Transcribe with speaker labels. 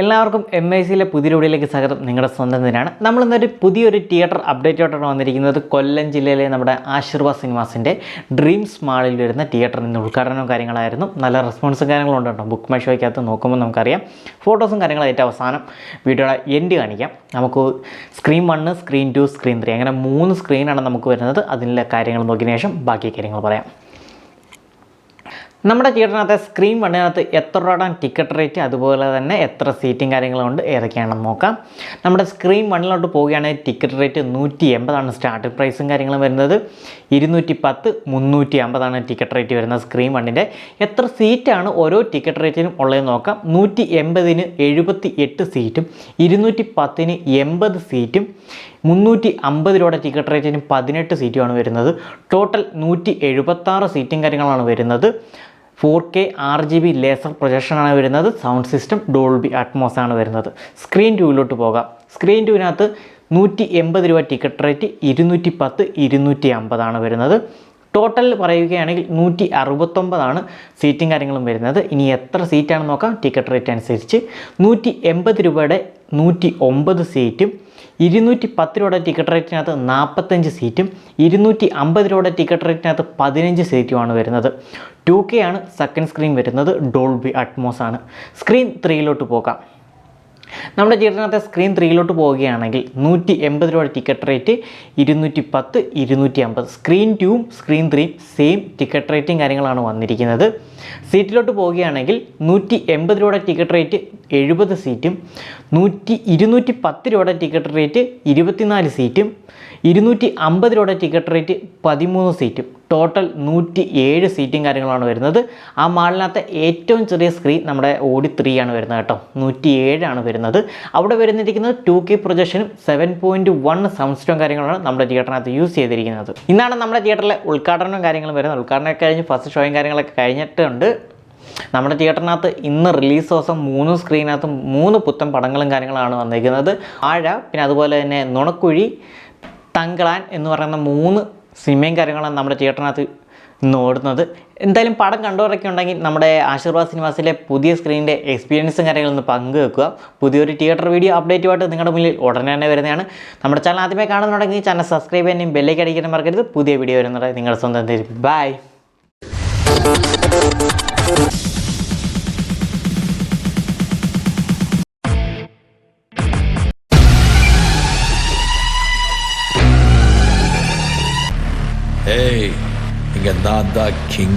Speaker 1: എല്ലാവർക്കും M I സിയിലെ പുതിയ വീഡിയോയിലേക്ക് സ്വാഗതം. നിങ്ങളുടെ സ്വന്തം തന്നെയാണ് നമ്മളിന്നൊരു പുതിയൊരു തിയേറ്റർ അപ്ഡേറ്റായിട്ടാണ് വന്നിരിക്കുന്നത്. കൊല്ലം ജില്ലയിലെ നമ്മുടെ ആശീർവാദ് സിനിമാസിന്റെ ഡ്രീംസ് മാളിൽ വരുന്ന തിയേറ്ററിന്റെ ഉദ്ഘാടനവും കാര്യങ്ങളായിരുന്നു. നല്ല റെസ്പോൺസും കാര്യങ്ങളും ഉണ്ട് കേട്ടോ. ബുക്ക് മൈ നോക്കുമ്പോൾ നമുക്കറിയാം. ഫോട്ടോസും കാര്യങ്ങളും ഏറ്റവും അവസാനം വീഡിയോയുടെ എൻഡ് കാണിക്കാം. നമുക്ക് screen one screen two screen three അങ്ങനെ മൂന്ന് സ്ക്രീനാണ് നമുക്ക് വരുന്നത്. അതിന്റെ കാര്യങ്ങൾ നോക്കിയതിനു ശേഷം ബാക്കി കാര്യങ്ങൾ പറയാം. നമ്മുടെ തിയേറ്ററിനകത്ത് സ്ക്രീൻ വണ്ണിനകത്ത് എത്ര രൂപയുടെ ടിക്കറ്റ് റേറ്റ് അതുപോലെ തന്നെ എത്ര സീറ്റും കാര്യങ്ങളുണ്ട് ഏതൊക്കെയാണെന്ന് നോക്കാം. നമ്മുടെ സ്ക്രീൻ വണ്ണിലോട്ട് പോവുകയാണെങ്കിൽ ടിക്കറ്റ് റേറ്റ് നൂറ്റി എൺപതാണ് സ്റ്റാർട്ടിംഗ് പ്രൈസും കാര്യങ്ങളും വരുന്നത്. ഇരുന്നൂറ്റി പത്ത് മുന്നൂറ്റി അമ്പതാണ് ടിക്കറ്റ് റേറ്റ് വരുന്നത് സ്ക്രീൻ വണ്ണിന്റെ. എത്ര സീറ്റാണ് ഓരോ ടിക്കറ്റ് റേറ്റിനും ഉള്ളതെന്ന് നോക്കാം. നൂറ്റി എൺപതിന് എഴുപത്തി എട്ട് സീറ്റും ഇരുന്നൂറ്റി പത്തിന് എൺപത് സീറ്റും മുന്നൂറ്റി അമ്പത് രൂപയുടെ ടിക്കറ്റ് റേറ്റിന് പതിനെട്ട് സീറ്റുമാണ് വരുന്നത്. ടോട്ടൽ നൂറ്റി എഴുപത്താറ് സീറ്റും കാര്യങ്ങളാണ് വരുന്നത്. Four K R G B laser പ്രൊജക്ഷനാണ് വരുന്നത്. സൗണ്ട് സിസ്റ്റം ഡോൾബി അറ്റ്മോസ് ആണ് വരുന്നത്. സ്ക്രീൻ ടൂവിലോട്ട് പോകാം. സ്ക്രീൻ ടൂവിനകത്ത് നൂറ്റി എൺപത് രൂപ ടിക്കറ്റ് റേറ്റ് ഇരുന്നൂറ്റി പത്ത് ഇരുന്നൂറ്റി അമ്പതാണ് വരുന്നത്. ടോട്ടൽ പറയുകയാണെങ്കിൽ നൂറ്റി അറുപത്തൊമ്പതാണ് സീറ്റും കാര്യങ്ങളും വരുന്നത്. ഇനി എത്ര സീറ്റാണെന്ന് നോക്കാം. ടിക്കറ്റ് റേറ്റ് അനുസരിച്ച് നൂറ്റി എൺപത് രൂപയുടെ നൂറ്റി ഒമ്പത് സീറ്റും ഇരുന്നൂറ്റി പത്ത് രൂപയുടെ ടിക്കറ്റ് റേറ്റിനകത്ത് നാൽപ്പത്തഞ്ച് സീറ്റും ഇരുന്നൂറ്റി അമ്പത് രൂപയുടെ ടിക്കറ്റ് റേറ്റിനകത്ത് പതിനഞ്ച് സീറ്റുമാണ് വരുന്നത്. ടു കെ ആണ് സെക്കൻഡ് സ്ക്രീൻ വരുന്നത്. ഡോൾബി അറ്റ്മോസ് ആണ്. സ്ക്രീൻ ത്രീയിലോട്ട് പോകാം. നമ്മുടെ ചേട്ടനകത്തെ സ്ക്രീൻ ത്രീയിലോട്ട് പോവുകയാണെങ്കിൽ നൂറ്റി എൺപത് രൂപ ടിക്കറ്റ് റേറ്റ് ഇരുന്നൂറ്റി പത്ത് ഇരുന്നൂറ്റി അമ്പത് സ്ക്രീൻ ടൂവും സ്ക്രീൻ ത്രീയും സെയിം ടിക്കറ്റ് റേറ്റും കാര്യങ്ങളാണ് വന്നിരിക്കുന്നത്. സീറ്റിലോട്ട് പോവുകയാണെങ്കിൽ നൂറ്റി എൺപത് രൂപയുടെ ടിക്കറ്റ് റേറ്റ് എഴുപത് സീറ്റും നൂറ്റി ഇരുന്നൂറ്റി പത്ത് രൂപയുടെ ടിക്കറ്റ് റേറ്റ് ഇരുപത്തിനാല് സീറ്റും ഇരുന്നൂറ്റി അമ്പത് രൂപയുടെ ടിക്കറ്റ് റേറ്റ് പതിമൂന്ന് സീറ്റും. ടോട്ടൽ നൂറ്റി ഏഴ് സീറ്റും കാര്യങ്ങളാണ് വരുന്നത്. ആ മാളിനകത്തെ ഏറ്റവും ചെറിയ സ്ക്രീൻ നമ്മുടെ ഓഡി ത്രീ ആണ് വരുന്നത് കേട്ടോ. നൂറ്റി ഏഴാണ് വരുന്നത്. അവിടെ വരുന്നിരിക്കുന്നത് two K പ്രൊജക്ഷനും seven point one sound system കാര്യങ്ങളാണ് നമ്മുടെ തിയേറ്ററിനകത്ത് യൂസ് ചെയ്തിരിക്കുന്നത്. ഇന്നാണ് നമ്മുടെ തിയേറ്ററിലെ ഉദ്ഘാടനവും കാര്യങ്ങളും വരുന്നത്. ഉദ്ഘാടനം കഴിഞ്ഞ് ഫസ്റ്റ് ഷോയും കാര്യങ്ങളൊക്കെ കഴിഞ്ഞിട്ടുണ്ട്. നമ്മുടെ തിയേറ്ററിനകത്ത് ഇന്ന് റിലീസ് ദിവസം മൂന്ന് സ്ക്രീനകത്ത് മൂന്ന് പുത്തൻ പടങ്ങളും കാര്യങ്ങളാണ് വന്നിരിക്കുന്നത്. ആഴ പിന്നെ അതുപോലെ തന്നെ നുണക്കുഴി തങ്കളാൻ എന്ന് പറയുന്ന മൂന്ന് സിനിമയും കാര്യങ്ങളാണ് നമ്മുടെ തിയേറ്ററിനകത്ത് ഇന്ന് ഓടുന്നത്. എന്തായാലും പടം കണ്ടവരൊക്കെ ഉണ്ടെങ്കിൽ നമ്മുടെ ആശീർവാദ് സിനിമാസിലെ പുതിയ സ്ക്രീനിന്റെ എക്സ്പീരിയൻസും കാര്യങ്ങളൊന്ന് പങ്കുവെക്കുക. പുതിയൊരു തിയേറ്റർ വീഡിയോ അപ്ഡേറ്റുമായിട്ട് നിങ്ങളുടെ മുന്നിൽ ഉടനെ തന്നെ വരുന്നതാണ്. നമ്മുടെ ചാനൽ ആദ്യമേ കാണുന്നുണ്ടെങ്കിൽ ചാനൽ സബ്സ്ക്രൈബ് ചെയ്യാനും ബെല്ലേക്ക് അടിക്കാനും മറക്കരുത്. പുതിയ വീഡിയോ വരുന്നത് നിങ്ങളുടെ സ്വന്തം ബൈ
Speaker 2: Jagannatha King